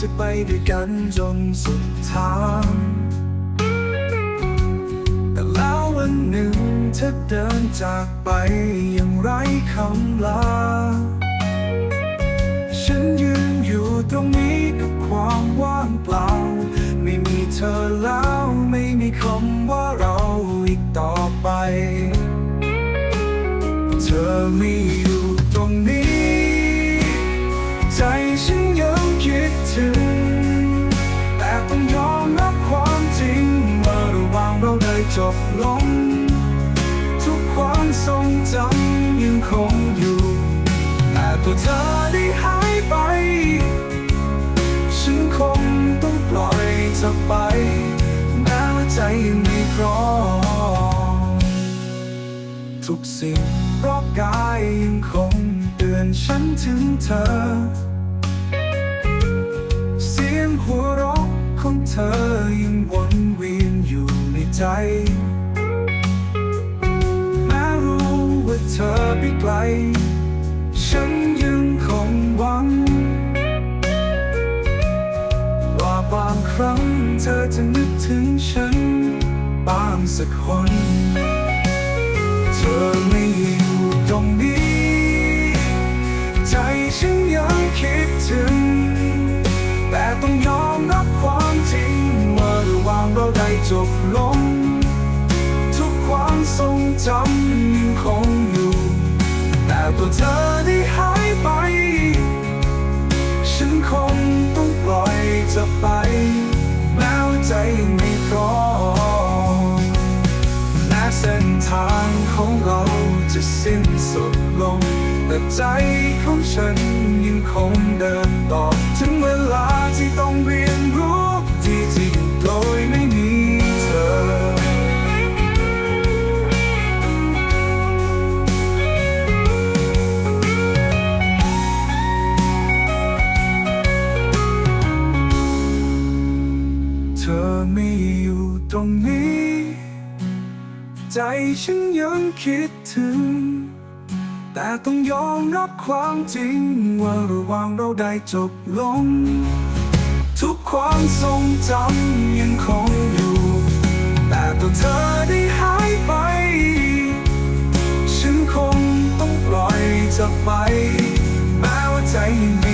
จะไปด้วยกันจนสุดทางแต่แล้ววันหนึ่งเธอเดินจากไปอย่างไร้คำลา ฉันยืนอยู่ตรงนี้กับความว่างเปล่า ไม่มีเธอแล้วไม่มีคำว่าเราอีกต่อไป เธอไม่อยู่ตรงนี้ จบลง ทุกความทรงจำยังคงอยู่ แต่ตัวเธอได้หายไป ฉันคงต้องปล่อยเธอไป แม้ว่าใจยังไม่พร้อมทุกสิ่งรอบกายยังคงเตือนฉันถึงเธอ ใจแม้รู้ว่าเธอไปไกล ฉันยังคงหวัง ว่าบางครั้งเธอจะนึกถึงฉัน บางสักคน ตัวเธอได้หายไป ฉันคงต้องปล่อยจะไป แม้ว่าใจยังไม่พร้อมแม้เส้นทางของเราจะสิ้นสุดลง แต่ใจของฉันยังคงเดินต่อ ถึงเวลาที่ต้องเรียน ตรงนี้ ใจฉันยังคิดถึง แต่ต้องยอมรับความจริง ว่าระหว่างเราได้จบลง ทุกความทรงจำยังคงอยู่ แต่ตัวเธอได้หายไป ฉันคงต้องปล่อยจะไป แม้ว่าใจยังม่